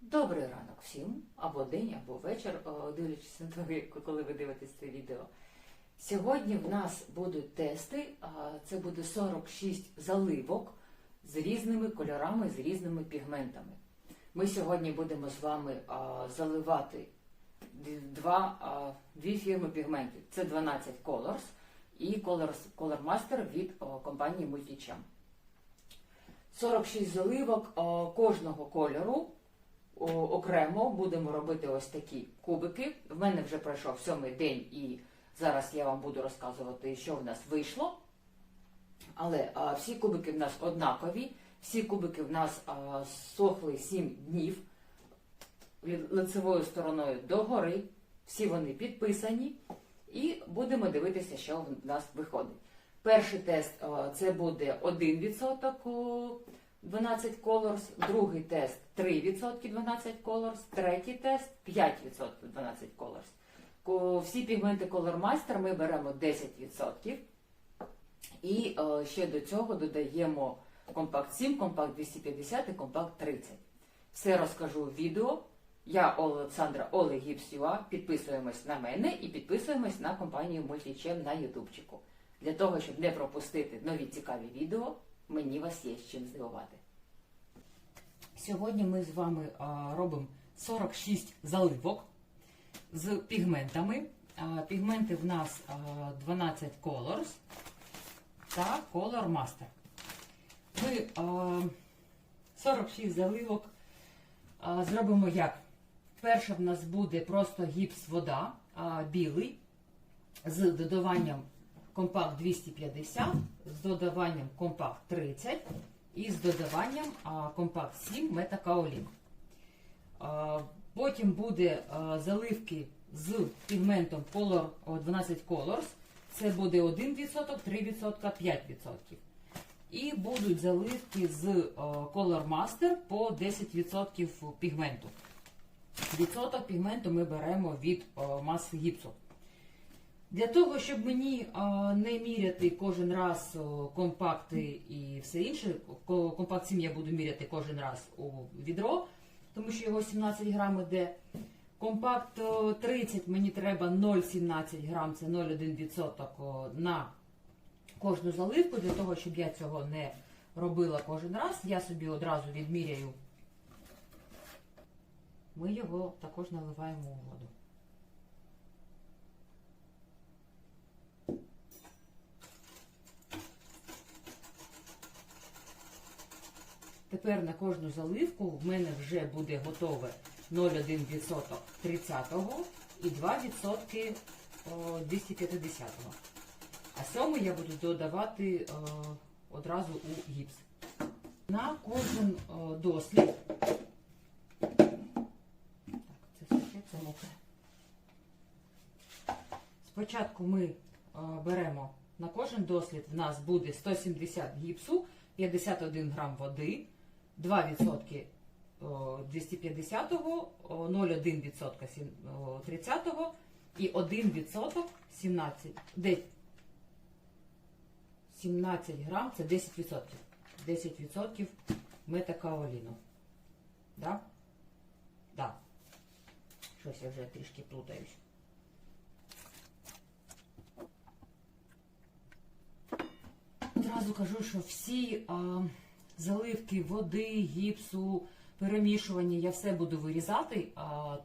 Добрий ранок всім, або день, або вечір, о, дивлячись на як- коли ви дивитесь це відео. Сьогодні в нас будуть тести. Це буде 46 заливок з різними кольорами, з різними пігментами. Ми сьогодні будемо з вами заливати два, дві фірми пігментів. Це 12 Colors і Color, Master від компанії Multicam. 46 заливок кожного кольору окремо будемо робити ось такі кубики. В мене вже пройшов сьомий день, і зараз я вам буду розказувати, що в нас вийшло. Але а, всі кубики в нас однакові, всі кубики в нас а, сохли 7 днів лицевою стороною догори. Всі вони підписані. І будемо дивитися, що в нас виходить. Перший тест це буде 1% у 12 Colors, другий тест 3% 12 Colors, третій тест 5% 12 Colors. Всі пігменти Color Master ми беремо 10%. І е, ще до цього додаємо компакт 7, компакт 250 і компакт 30. Все розкажу в відео. Я Олександра Олег Гіпсюа. Підписуємось на мене і підписуємось на компанію Multichem на Ютубчику. Для того, щоб не пропустити нові цікаві відео, мені вас є з чим здивувати. Сьогодні ми з вами робимо 46 заливок з пігментами. Пігменти в нас а, 12 Colors та Color Master. Ми а, 46 заливок зробимо як? Перше в нас буде просто гіпс вода білий з додаванням компакт 250, з додаванням компакт 30 і з додаванням компакт 7 метакаолін. Потім буде заливки з пігментом Color 12 Colors. Це буде 1%, 3%, 5%. І будуть заливки з Color Master по 10% пігменту. Відсоток пігменту ми беремо від маси гіпсу. Для того, щоб мені не міряти кожен раз компакти і все інше, ко- компакт 7 я буду міряти кожен раз у відро, тому що його 17 грам іде. Компакт о, 30 мені треба 0,17 грам, це 0,1% о, на кожну заливку. Для того, щоб я цього не робила кожен раз, я собі одразу відміряю. Ми його також наливаємо у воду. Тепер на кожну заливку в мене вже буде готове 0,1% 30-го і 2% 250-го. А сьомий я буду додавати одразу у гіпс. На кожен дослід. Так, це мокре. Спочатку ми беремо на кожен дослід в нас буде 170 гіпсу, 51 грам води, 2% 250-го, о, 0,1% 30-го і 1% 17, де- 17 грам це 10%. 10% метакаоліну. Да? Да. Щось я вже трішки плутаюсь. Одразу кажу, що всі а, заливки води, гіпсу, перемішування, я все буду вирізати, а,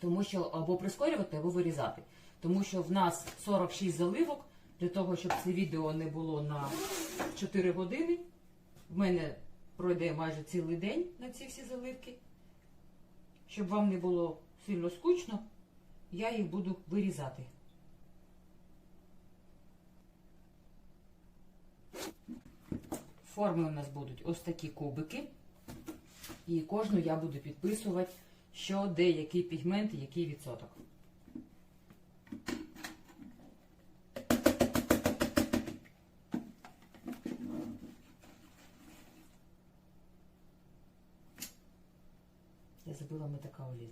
тому що або прискорювати, або вирізати. Тому що в нас 46 заливок, для того, щоб це відео не було на 4 години. В мене пройде майже цілий день на ці всі заливки. Щоб вам не було сильно скучно, я їх буду вирізати. Форми у нас будуть ось такі кубики. І кожну я буду підписувати, що де який пігмент і який відсоток. Я забула метакаолін.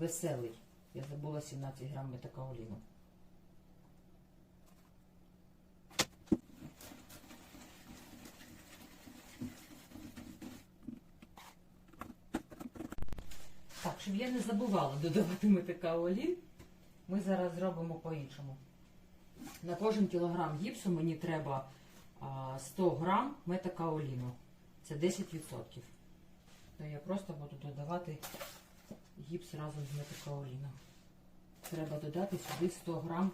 Веселий. Я забула 17 грам метакаоліну. Так, щоб я не забувала додавати метакаолін, ми зараз зробимо по-іншому. На кожен кілограм гіпсу мені треба 100 грам метакаоліну. Це 10%. То я просто буду додавати гіпс разом з метакаоліном. Треба додати сюди 100 грам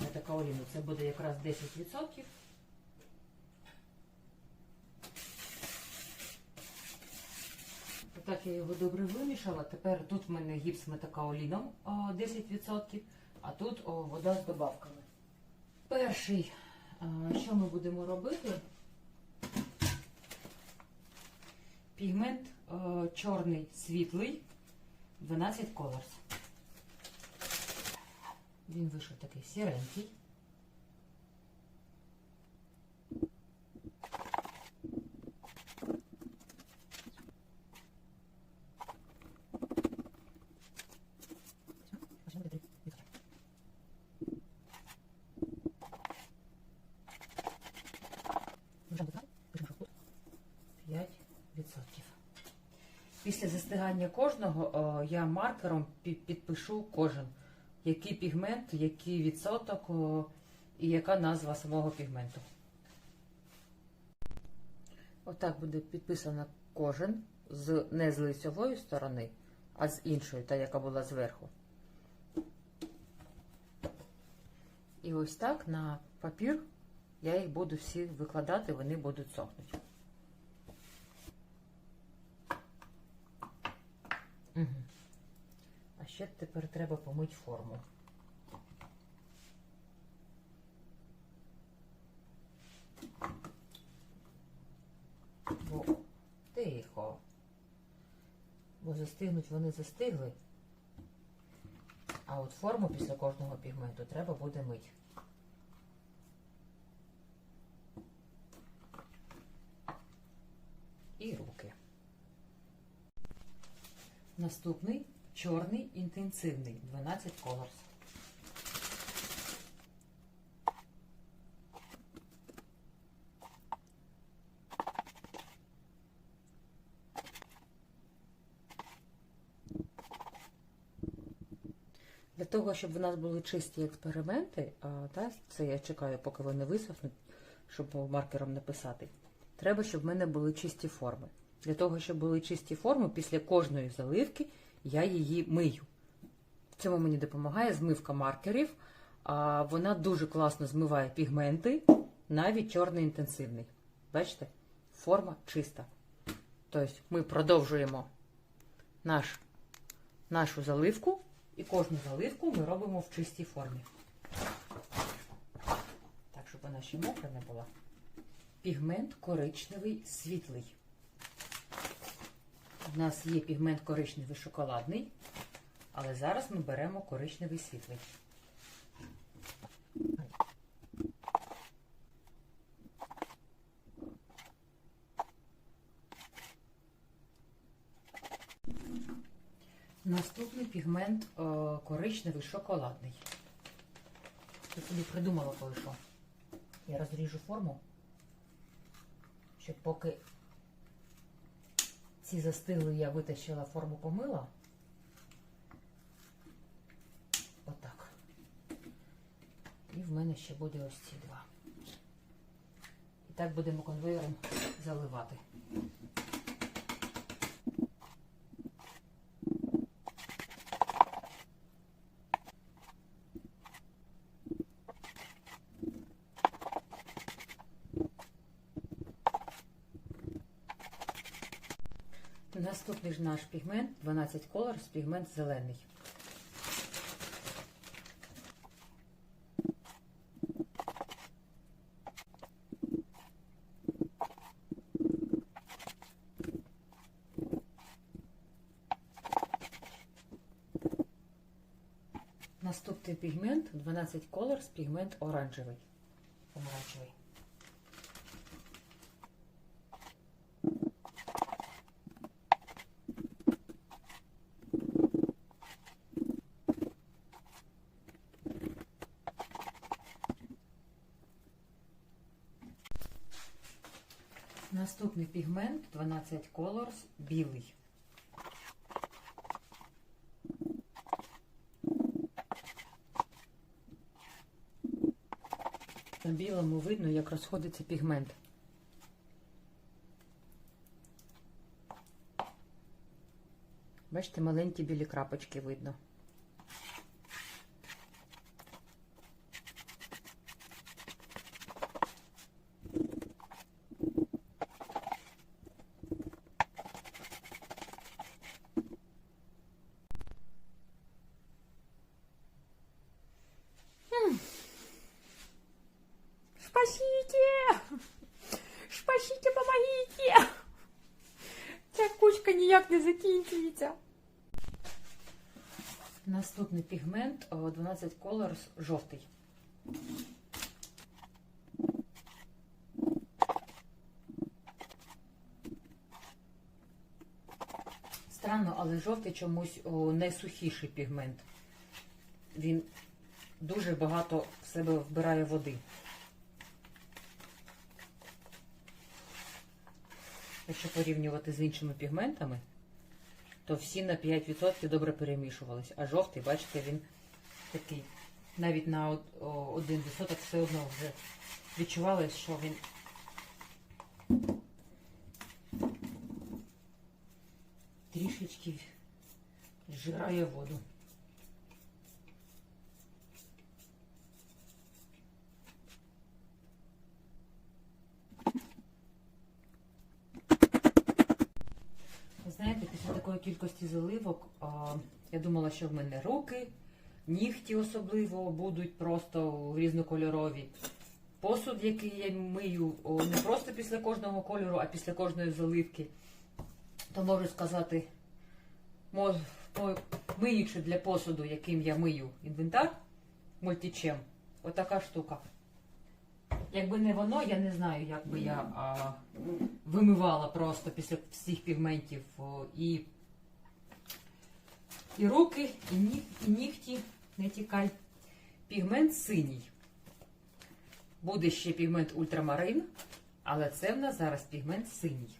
метакаоліну. Це буде якраз 10%. Так я його добре вимішала. Тепер тут в мене гіпс метакаоліном 10%, а тут вода з добавками. Перший, що ми будемо робити? Пігмент чорний світлий 12 Colors. Він вийшов такий сіренький. Після кожного я маркером підпишу кожен, який пігмент, який відсоток і яка назва самого пігменту. Отак буде підписано кожен з не з лицьової сторони, а з іншої, та яка була зверху. І ось так на папір я їх буду всі викладати, вони будуть сохнути. А ще тепер треба помити форму. Бо тихо. Бо застигнуть вони застигли. А от форму після кожного пігменту треба буде мити. І руки. Наступний чорний інтенсивний 12 Colors. Для того, щоб в нас були чисті експерименти, а, та, це я чекаю, поки вони висохнуть, щоб маркером написати. Треба, щоб в мене були чисті форми. Для того, щоб були чисті форми, після кожної заливки я її мию. В цьому мені допомагає змивка маркерів. А вона дуже класно змиває пігменти, навіть чорний інтенсивний. Бачите? Форма чиста. Тобто ми продовжуємо наш, нашу заливку, і кожну заливку ми робимо в чистій формі. Так, щоб вона ще мокра не була. Пігмент коричневий світлий. У нас є пігмент коричневий шоколадний, але зараз ми беремо коричневий світлий. Наступний пігмент е, коричневий шоколадний. Я собі придумала кое-що. Я розріжу форму, щоб поки ці застигли, я витащила форму помила. Отак. І в мене ще буде ось ці два. І так будемо конвейером заливати. Наступний ж наш пігмент 12 Colors, пігмент зелений. Наступний пігмент 12 Colors, пігмент оранжевий. Наступний пігмент 12 Colors білий. На білому видно, як розходиться пігмент. Бачите, маленькі білі крапочки видно. Пігмент 12 Colors жовтий. Странно, але жовтий чомусь найсухіший пігмент. Він дуже багато в себе вбирає води. Якщо порівнювати з іншими пігментами, то всі на 5% добре перемішувались. А жовтий, бачите, він такий. Навіть на один відсоток 1% все одно вже відчувалось, що він трішечки зжирає воду. Ви знаєте, після такої кількості заливок я думала, що в мене руки, нігті особливо будуть просто різнокольорові. Посуд, який я мию, не просто після кожного кольору, а після кожної заливки. То можу сказати, миючи для посуду, яким я мию інвентар, мультичем, отака штука. Якби не воно, я не знаю, як би я а, вимивала просто після всіх пігментів і, і руки, і, ні, і нігті, не тікай. Пігмент синій. Буде ще пігмент ультрамарин, але це в нас зараз пігмент синій.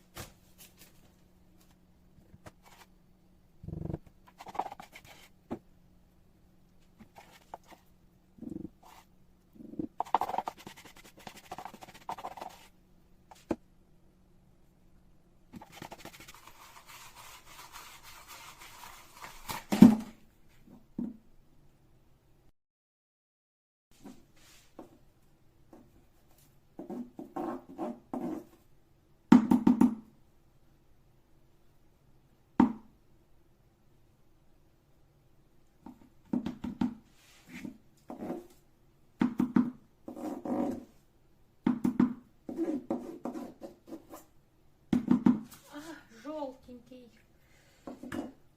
Желтенький.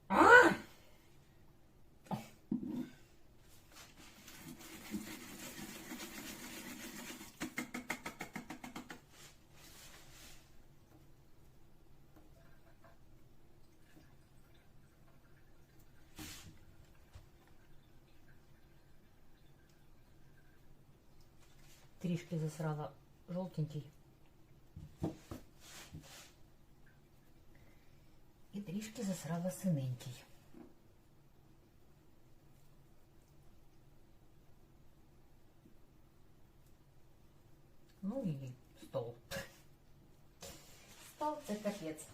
А! Трішки засрала жовтенький. І трішки засрала синенький. Ну і стол. Стол це капець.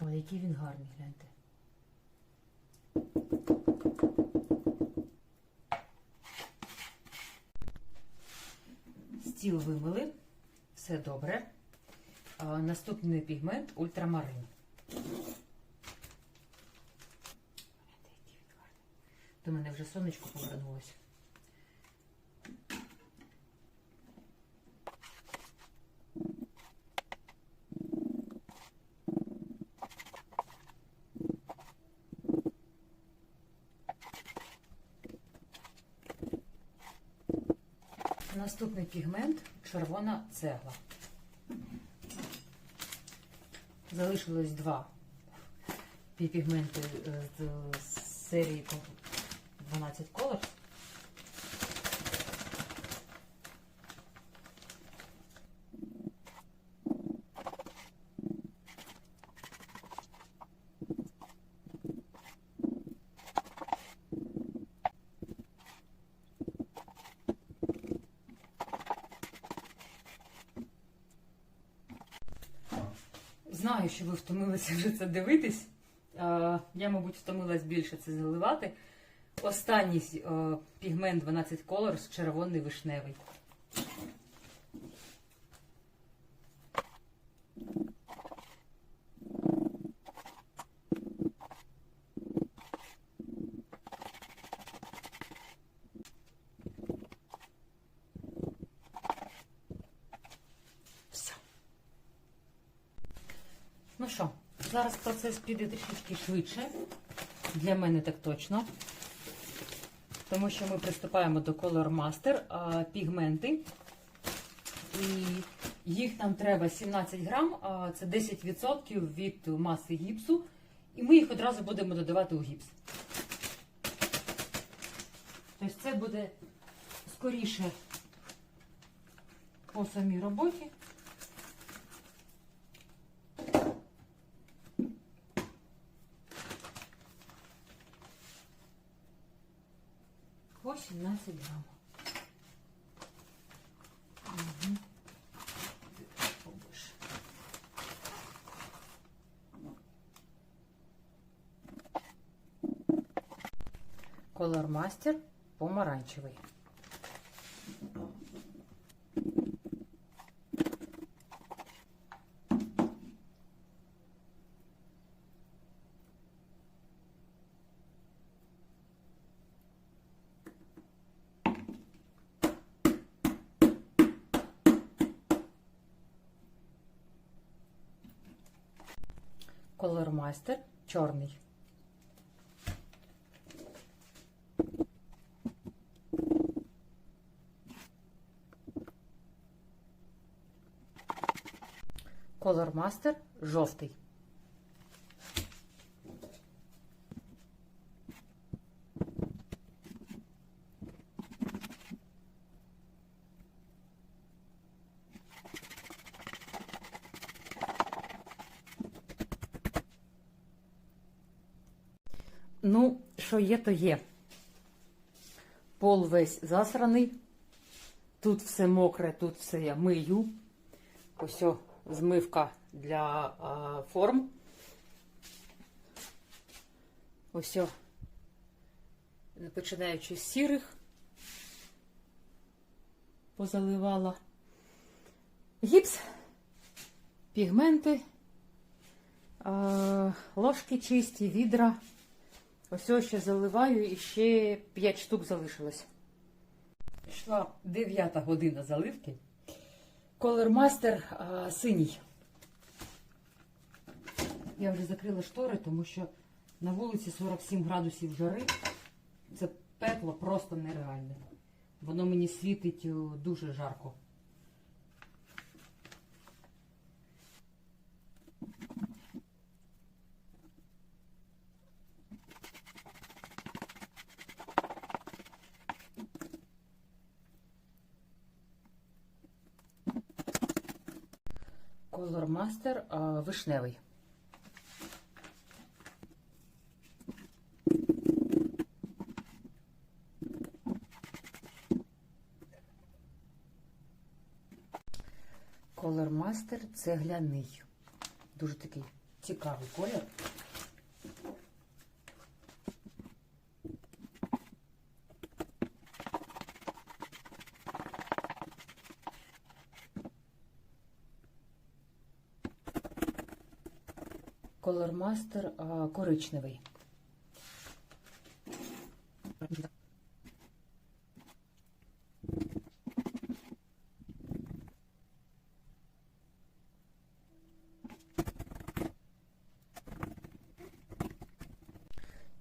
Ой, який він гарний, гляньте. Стіл вимили, все добре. Наступний пігмент ультрамарин. До мене вже сонечко повернулося. Наступний пігмент червона цегла. Залишилось два пігменти е, з серії 12 Colors. Знаю, втомилися вже це дивитись. Я, мабуть, втомилась більше це заливати. Останній е, пігмент 12 Colors червоний вишневий. Все. Ну що, зараз процес піде трішечки швидше. Для мене так точно. Тому що ми приступаємо до Color Master а, пігменти. І їх нам треба 17 грам, а, це 10% від маси гіпсу. І ми їх одразу будемо додавати у гіпс. Тобто це буде скоріше по самій роботі. По 17 грам. Угу. Побольше. Color Master помаранчевий. черный. Color Master жовтий. Ну, що є, то є. Пол весь засраний. Тут все мокре, тут все я мию. Ось змивка для а, форм. Ось починаючи з сірих, позаливала. Гіпс, пігменти, ложки чисті, відра. Ось ще заливаю і ще 5 штук залишилось. Пішла 9 година заливки. А, синій. Я вже закрила штори, тому що на вулиці 47 градусів жари. Це пекло просто нереальне. Воно мені світить дуже жарко. А, вишневий. Колормастер Master цегляний. Дуже такий цікавий колір. Color Master коричневий.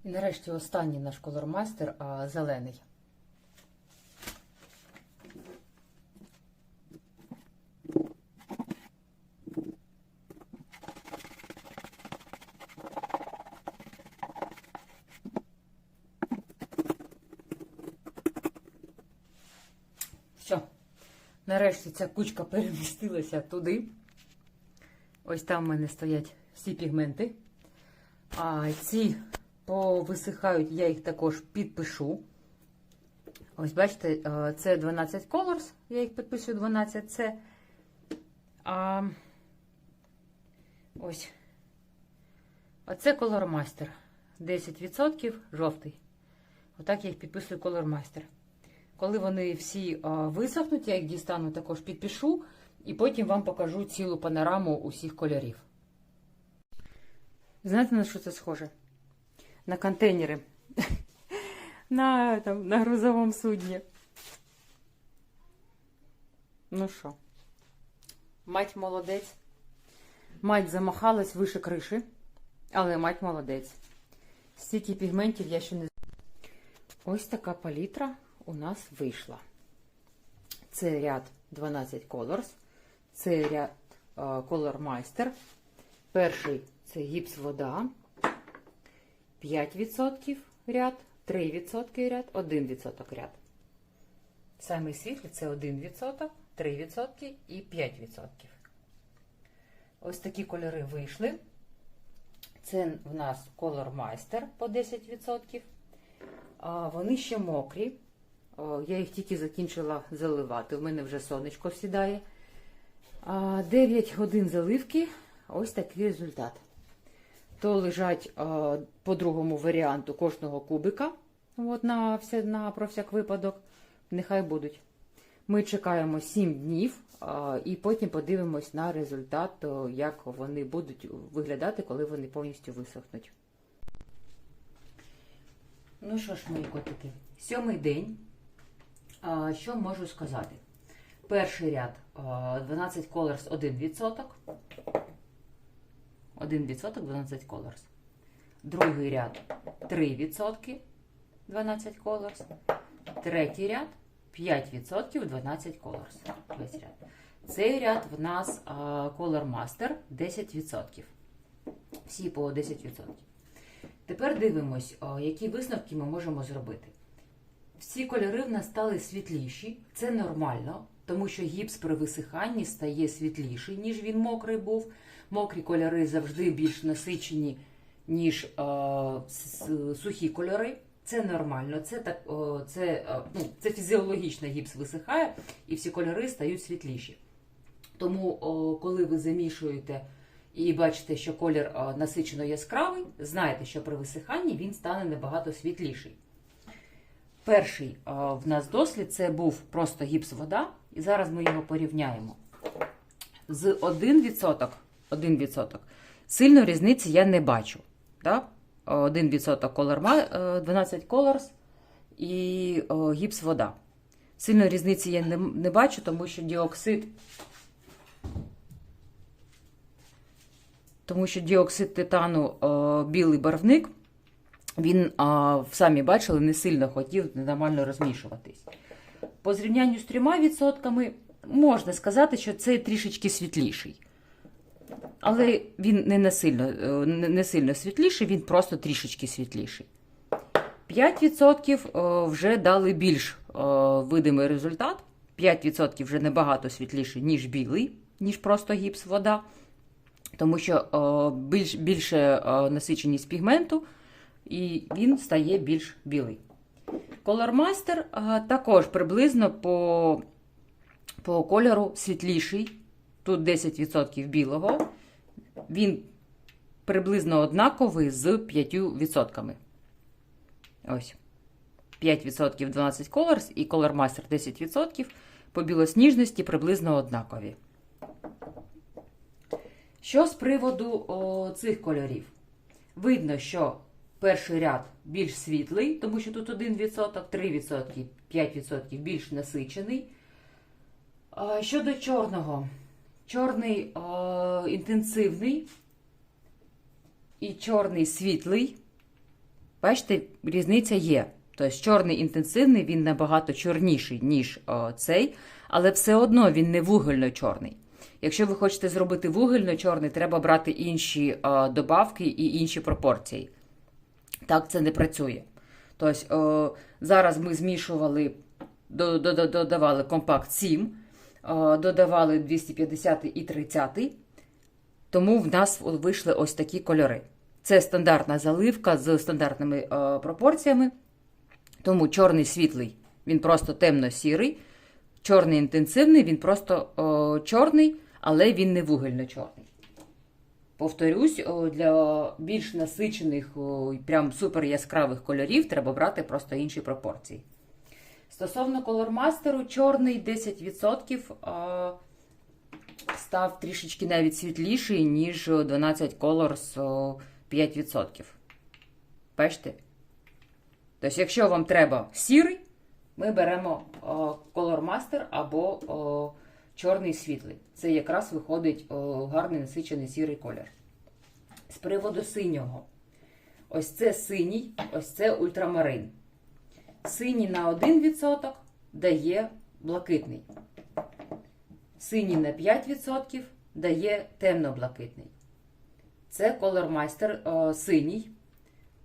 І нарешті останній наш Master а, зелений. Все. Нарешті ця кучка перемістилася туди. Ось там в мене стоять всі пігменти. А ці повисихають, я їх також підпишу. Ось, бачите, е, це 12 Colors, я їх підписую 12 це. А Ось. Оце колормастер. 10% жовтий. Отак я їх підписую колормастер. Коли вони всі висохнуть, я їх дістану також підпишу і потім вам покажу цілу панораму усіх кольорів. Знаєте, на що це схоже? На контейнери. на, там, на грузовому судні. Ну що, мать молодець. Мать замахалась вище криші, але мать молодець. Стільки пігментів я ще не Ось така палітра у нас вийшла. Це ряд 12 Colors, це ряд е, Color Master. Перший це гіпс вода, 5% ряд, 3% ряд, 1% ряд. Самий світлий це 1%, 3% і 5%. Ось такі кольори вийшли. Це в нас Color Master по 10%. А, Вони ще мокрі. О, Я їх тільки закінчила заливати. У мене вже сонечко сідає. А, 9 годин заливки. Ось такий результат. То лежать а, по другому варіанту кожного кубика. От на, все, на про всяк випадок. Нехай будуть. Ми чекаємо 7 днів а, і потім подивимось на результат, о, як вони будуть виглядати, коли вони повністю висохнуть. Ну що ж, мої котики, сьомий день. Що можу сказати? Перший ряд 12 Colors 1%. 1% 12 Colors. Другий ряд 3% 12 Colors. Третій ряд 5% 12 Colors. Весь ряд. Цей ряд в нас Color Master 10%. Всі по 10%. Тепер дивимось, які висновки ми можемо зробити. Всі кольори в нас стали світліші, це нормально, тому що гіпс при висиханні стає світліший, ніж він мокрий був. Мокрі кольори завжди більш насичені, ніж е, сухі кольори. Це нормально, це так, о, це, е, ну, це фізіологічно гіпс висихає, і всі кольори стають світліші. Тому, о, коли ви замішуєте і бачите, що колір а, насичено яскравий, знаєте, що при висиханні він стане набагато світліший. Перший а, в нас дослід це був просто гіпс вода, і зараз ми його порівняємо. З 1%, 1% сильно різниці я не бачу. Так? 1% color, е, 12 colors і о, гіпс вода. Сильно різниці я не, не бачу, тому що діоксид тому що діоксид титану е, білий барвник, він, е, самі бачили, не сильно хотів нормально розмішуватись. По зрівнянню з трьома відсотками можна сказати, що це трішечки світліший. Але він не, насильно, е, не не сильно світліший, він просто трішечки світліший. 5% е, вже дали більш е, видимий результат. 5% вже набагато світліший, ніж білий, ніж просто гіпс вода тому що більш, більше насиченість пігменту, і він стає більш білий. А, також приблизно по, по кольору світліший. Тут 10% білого. Він приблизно однаковий з 5%. Ось. 5% 12 Colors і Color Master 10%. По білосніжності приблизно однакові. Що з приводу о, цих кольорів? Видно, що перший ряд більш світлий, тому що тут 1%, 3%, 5% більш насичений. Щодо чорного, чорний о, інтенсивний і чорний світлий. Бачите, різниця є. Тобто чорний інтенсивний, він набагато чорніший, ніж о, цей, але все одно він не вугільно-чорний. Якщо ви хочете зробити вугільно-чорний, треба брати інші е, добавки і інші пропорції. Так це не працює. Тобто, е, зараз ми змішували, до- до- до- додавали компакт 7, е, додавали 250 і 30, тому в нас вийшли ось такі кольори. Це стандартна заливка з стандартними е, пропорціями. Тому чорний світлий, він просто темно-сірий. Чорний інтенсивний, він просто о, чорний, але він не вугільно-чорний. Повторюсь, для більш насичених, прям супер яскравих кольорів треба брати просто інші пропорції. Стосовно колормастеру, чорний 10% став трішечки навіть світліший, ніж 12 Colors о, 5%. Бачите? Тобто, якщо вам треба сірий, ми беремо Master або чорний світлий. Це якраз виходить о, гарний насичений сірий колір. З приводу синього. Ось це синій, ось це ультрамарин. Синій на 1% дає блакитний. Синій на 5% дає темно-блакитний. Це о, синій.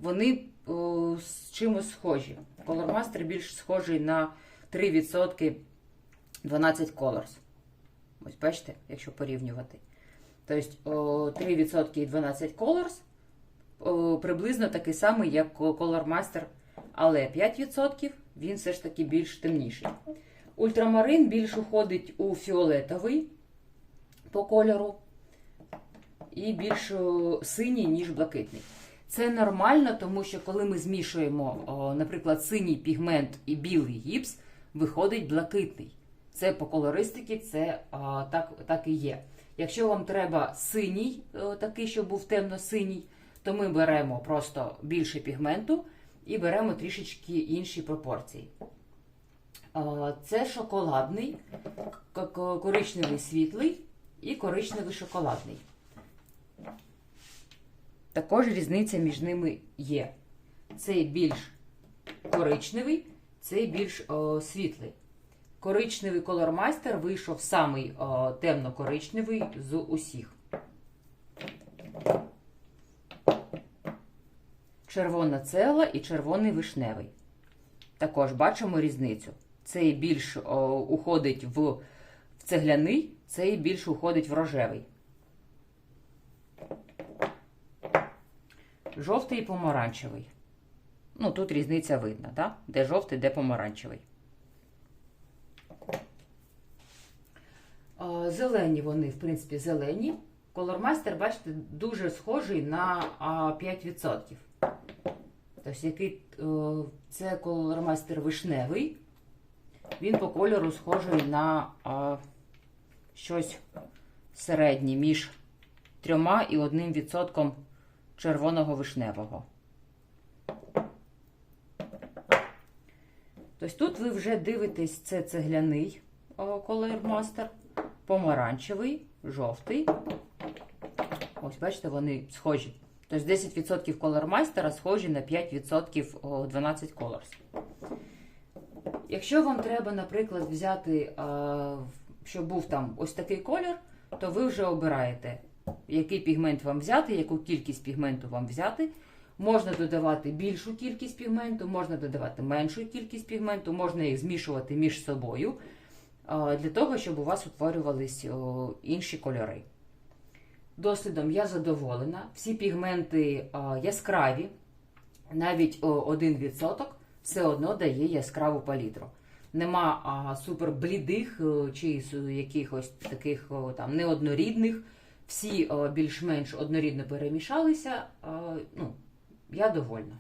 Вони о, з чимось схожі. Master більш схожий на 3% 12 Colors. Ось бачите, якщо порівнювати. Тобто 3% і 12 Colors приблизно такий самий, як Color Master, але 5% він все ж таки більш темніший. Ультрамарин більш уходить у фіолетовий по кольору і більш синій, ніж блакитний. Це нормально, тому що коли ми змішуємо, наприклад, синій пігмент і білий гіпс, виходить блакитний. Це по колористиці, це а, так, так і є. Якщо вам треба синій, такий, щоб був темно-синій, то ми беремо просто більше пігменту і беремо трішечки інші пропорції. Це шоколадний, коричневий світлий і коричневий шоколадний. Також різниця між ними є. Цей більш коричневий, цей більш о, світлий. Коричневий колормайстер вийшов самий о, темно-коричневий з усіх. Червона цела і червоний вишневий. Також бачимо різницю. Цей більш о, уходить в, в цегляний, цей більш уходить в рожевий. Жовтий і помаранчевий. Ну, тут різниця видна, да? де жовтий, де помаранчевий. А, Зелені вони, в принципі, зелені. Колормастер, бачите, дуже схожий на 5%. Тобто, який е, це колормастер вишневий. Він по кольору схожий на а, щось середнє між 3 і 1% червоного вишневого. Тобто тут ви вже дивитесь, це цегляний колермастер, помаранчевий, жовтий. Ось, бачите, вони схожі. Тобто 10% колермастера схожі на 5% 12 Colors. Якщо вам треба, наприклад, взяти, щоб був там ось такий колір, то ви вже обираєте, який пігмент вам взяти, яку кількість пігменту вам взяти. Можна додавати більшу кількість пігменту, можна додавати меншу кількість пігменту, можна їх змішувати між собою для того, щоб у вас утворювались інші кольори. Дослідом я задоволена. Всі пігменти яскраві, навіть 1% все одно дає яскраву палітру. Нема а, супер блідих е, чи якихось таких там неоднорідних. Всі більш-менш однорідно перемішалися. Ну, я довольна.